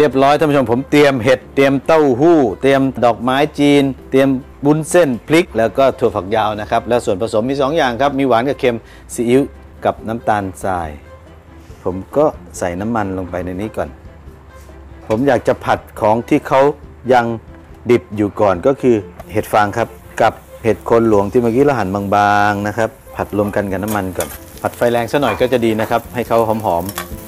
เรียบร้อยท่านผู้ชมผมเตรียมเห็ดเตรียมเต้าหู้ เตรียมดอกไม้จีน เตรียมบุ้นเส้นพริก แล้วก็ถั่วฝักยาวนะครับแล้วส่วนผสมมี 2 อย่างครับมีหวานกับเค็มซีอิ๊วกับน้ำตาลทราย ผมก็ใส่น้ำมันลงไปในนี้ก่อน ผมอยากจะผัดของที่เขายังดิบอยู่ก่อนก็คือเห็ดฟางครับกับเห็ดโคนหลวงที่เมื่อกี้เราหั่นบางๆนะครับ ผัดรวมกันกับน้ำมันก่อน ผัดไฟแรงซะหน่อยก็จะดีนะครับ ให้เขาหอมๆ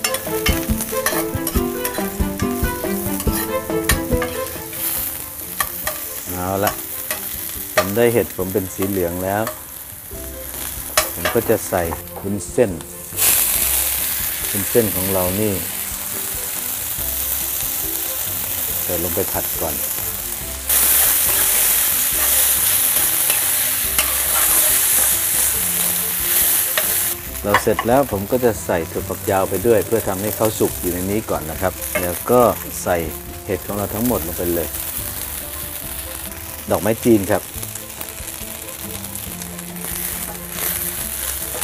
เอาละผมได้เห็ดผมเป็นสีเหลืองแล้ว ผมก็จะใส่วุ้นเส้นวุ้นเส้นของเรานี่ใส่ลงไปผัดก่อนเราเสร็จแล้วผมก็จะใส่ถั่วฝักยาวไปด้วย เพื่อทำให้เขาสุกอยู่ในนี้ก่อนนะครับ แล้วก็ใส่เห็ดของเราทั้งหมดลงไปเลย ดอกไม้จีนครับ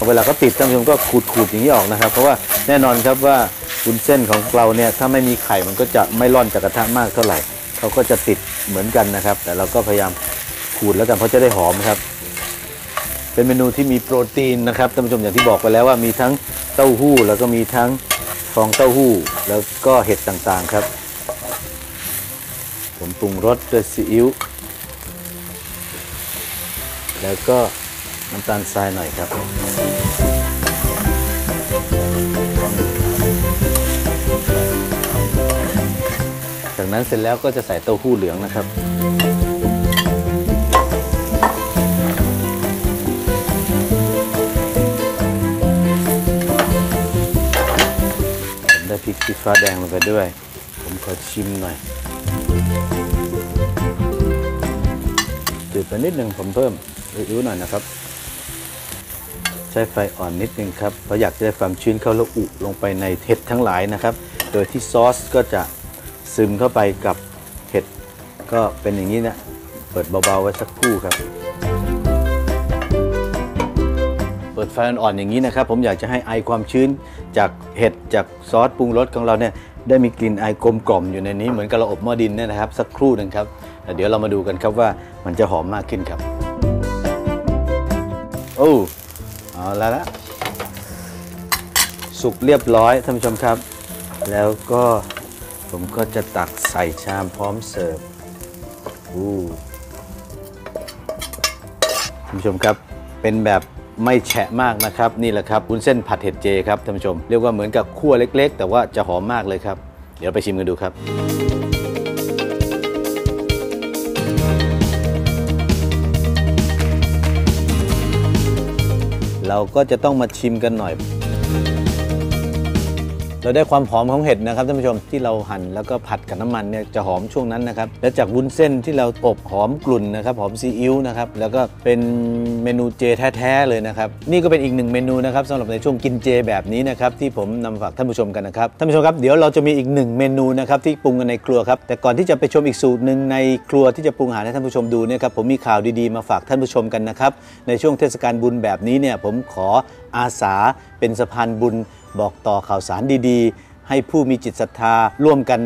เวลาเขาติดท่านผู้ชมก็ขูดๆอย่างนี้ออกนะครับ เพราะว่าแน่นอนครับว่าวุ้นเส้นของเราเนี่ยถ้าไม่มีไข่มันก็จะไม่ร่อนจากกระทะมากเท่าไหร่เขาก็จะติดเหมือนกันนะครับ แต่เราก็พยายามขูดแล้วกันเพราะจะได้หอมครับ เป็นเมนูที่มีโปรตีนนะครับท่านผู้ชมอย่างที่บอกไปแล้วว่ามีทั้งเต้าหู้แล้วก็มีทั้งฟองเต้าหู้แล้วก็เห็ดต่างๆครับ ผมปรุงรสด้วยซีอิ๊ว แล้วก็น้ำตาลทรายหน่อยครับจากนั้นเสร็จแล้วก็จะใส่เต้าหู้เหลืองนะครับ ผมได้พริกชี้ฟ้าแดงลงไปด้วย ผมขอชิมหน่อยจืดไปนิดหนึ่งผมเพิ่ม ซีอิ๊วหน่อยนะครับ ใช้ไฟอ่อนนิดนึงครับเพราะอยากจะได้ความชื้นเข้าแล้วอุลงไปในเห็ดทั้งหลายนะครับ โดยที่ซอสก็จะซึมเข้าไปกับเห็ดก็เป็นอย่างนี้นะเปิดเบาๆไว้สักครู่ครับ เปิดไฟอ่อนๆอย่างนี้นะครับ ผมอยากจะให้ไอความชื้นจากเห็ดจากซอสปรุงรสของเราเนี่ยได้มีกลิ่นไอกลมกล่อมอยู่ในนี้เหมือนกับเราอบหม้อดินเนี่ยนะครับ สักครู่หนึ่งครับ เดี๋ยวเรามาดูกันครับว่ามันจะหอมมากขึ้นครับ โอ้เอาแล้วละสุกเรียบร้อยท่านผู้ชมครับ แล้วก็ผมก็จะตักใส่ชามพร้อมเสิร์ฟอู้ท่านผู้ชมครับเป็นแบบไม่แฉะมากนะครับนี่แหละครับวุ้นเส้นผัดเห็ดเจครับท่านผู้ชม เรียกว่าเหมือนกับคั่วเล็ก ๆ แต่ว่าจะหอมมากเลยครับ เดี๋ยวไปชิมกันดูครับ เราก็จะต้องมาชิมกันหน่อย เราได้ความหอมของเห็ดนะครับท่านผู้ชมที่เราหั่นแล้วก็ผัดกับน้ำมันเนี่ยจะหอมช่วงนั้นนะครับและจากวุ้นเส้นที่เราอบหอมกลุ่นนะครับหอมซีอิ๊วนะครับแล้วก็เป็นเมนูเจแท้ๆเลยนะครับนี่ก็เป็นอีกหนึ่งเมนูนะครับสำหรับในช่วงกินเจแบบนี้นะครับที่ผมนำมาฝากท่านผู้ชมกันนะครับท่านผู้ชมครับเดี๋ยวเราจะมีอีกหนึ่งเมนูนะครับที่ปรุงกันในครัวครับแต่ก่อนที่จะไปชมอีกสูตรหนึ่งในครัวที่จะปรุงอาหารให้ท่านผู้ชมดูเนี่ยครับผมมีข่าวดีๆมาฝากท่านผู้ชมกันนะครับในช่วงเทศกาลบุญแบบนี้เนี่ยผมขออาสา เป็นสะพานบุญบอกต่อข่าวสารดีๆ ให้ผู้มีจิตศรัทธา ร่วมกัน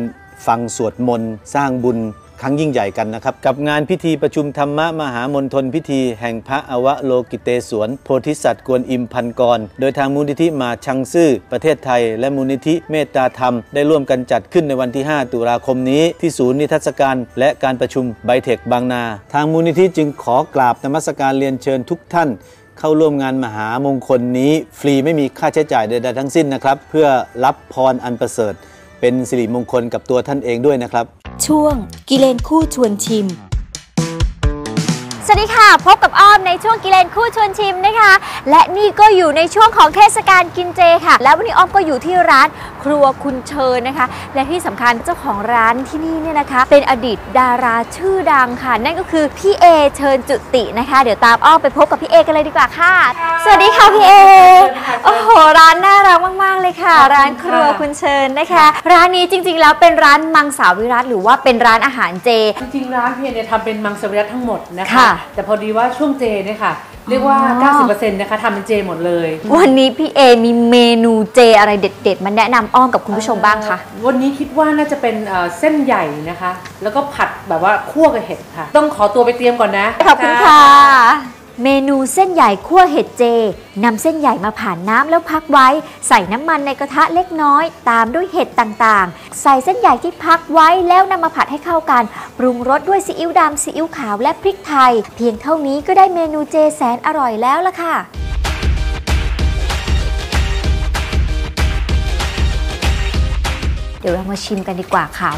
ฟังสวดมนต์ สร้างบุญครั้งยิ่งใหญ่กันนะครับ กับงานพิธีประชุมธรรมะมหามณฑลพิธีแห่งพระอวโลกิเตศวน โพธิสัตว์กวนอิมพันกร โดยทางมูลนิธิมาชังซื่อ ประเทศไทย และมูลนิธิเมตตาธรรม ได้ร่วมกันจัดขึ้นในวันที่ 5 ตุลาคมนี้ ที่ศูนย์นิทรรศการ และการประชุมไบเทคบางนา ทางมูลนิธิจึงขอกราบนมัสการเรียนเชิญทุกท่าน เข้าร่วมงานมหามงคลนี้ ฟรีไม่มีค่าใช้จ่ายใดๆทั้งสิ้นนะครับ เพื่อรับพรอันประเสริฐ เป็นสิริมงคลกับตัวท่านเองด้วยนะครับ ช่วงกิเลนคู่ชวนชิม วัสดีค่ะ พบกับอ้อมในช่วงกิเลนคู่ชวนชิมนะคะ และนี่ก็อยู่ในช่วงของเทศกาลกินเจค่ะ แล้ววันนี้อ้อมก็อยู่ที่ร้านครัวคุณเชิญนะคะ และที่สำคัญเจ้าของร้านที่นี่เนี่ยนะคะ เป็นอดีตดาราชื่อดังค่ะ นั่นก็คือพี่เอเชิญจุตินะคะ เดี๋ยวตามอ้อมไปพบกับพี่เอกันเลยดีกว่าค่ะ สวัสดีค่ะพี่เอ ค่ะค่ะ ร้านครัวคุณเชิญนะคะ ร้านนี้จริง ๆ แล้วเป็นร้านมังสาวิรัตหรือว่าเป็นร้านอาหารเจ จริงๆร้านเพียเนี่ยทำเป็นมังสวิรัตทั้งหมดนะคะค่ะแต่พอดีว่าช่วงเจเนี่ยค่ะเรียกว่าอ๋อ90%นะคะทำเป็นเจหมดเลย วันนี้พี่เอมีเมนูเจอะไรเด็ด ๆมาแนะนำอ้อมกับคุณผู้ชมบ้างคะ วันนี้คิดว่าน่าจะเป็นเอ่อเส้นใหญ่นะคะ แล้วก็ผัดแบบว่าคั่วกับเห็ดค่ะ ต้องขอตัวไปเตรียมก่อนนะ ขอบคุณค่ะ เมนูเส้นใหญ่คั่วเห็ดเจนำเส้นใหญ่มาผ่านน้ำแล้วพักไว้ ใส่น้ำมันในกระทะเล็กน้อย ตามด้วยเห็ดต่างๆ ใส่เส้นใหญ่ที่พักไว้แล้วนำมาผัดให้เข้ากัน ปรุงรสด้วยซีอิ๊วดำซีอิ๊วขาวและพริกไทย เพียงเท่านี้ก็ได้เมนูเจแสนอร่อยแล้วล่ะค่ะเดี๋ยวเรามาชิมกันดีกว่าค่ะ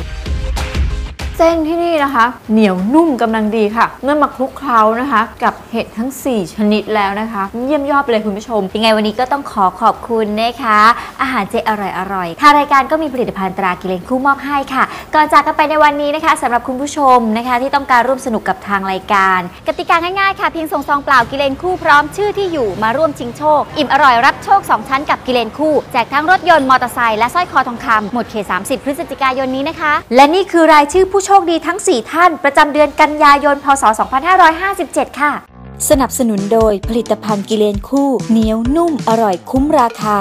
เส้นที่นี่นะคะ เหนียวนุ่มกำลังดีค่ะ เมื่อมาคลุกเคล้านะคะ กับเห็ดทั้ง 4 ชนิดแล้วนะคะ เยี่ยมยอดเลยคุณผู้ชม ยังไงวันนี้ก็ต้องขอขอบคุณนะคะ อาหารเจอร่อยๆทางรายการก็มีผลิตภัณฑ์ตรากิเลนคู่มอบให้ค่ะ ก่อนจากกันไปในวันนี้นะคะสำหรับคุณผู้ชมนะคะ ที่ต้องการร่วมสนุกกับทางรายการ กติกาง่ายๆค่ะเพียงส่งซองเปล่ากิเลนคู่พร้อมชื่อที่อยู่มาร่วมชิงโชค อิ่มอร่อยรับโชค 2 ชั้นกับกิเลนคู่แจกทั้งรถยนต์มอเตอร์ไซค์และสร้อยคอทองคำหมดเขต30 พฤศจิกายนนี้นะคะ และนี่คือรายชื่อผู้โชคดีทั้ง 4 ท่าน ประจำเดือนกันยายน พศ 2557 ค่ะ สนับสนุนโดยผลิตภัณฑ์กิเลนคู่เหนียวนุ่มอร่อยคุ้มราคา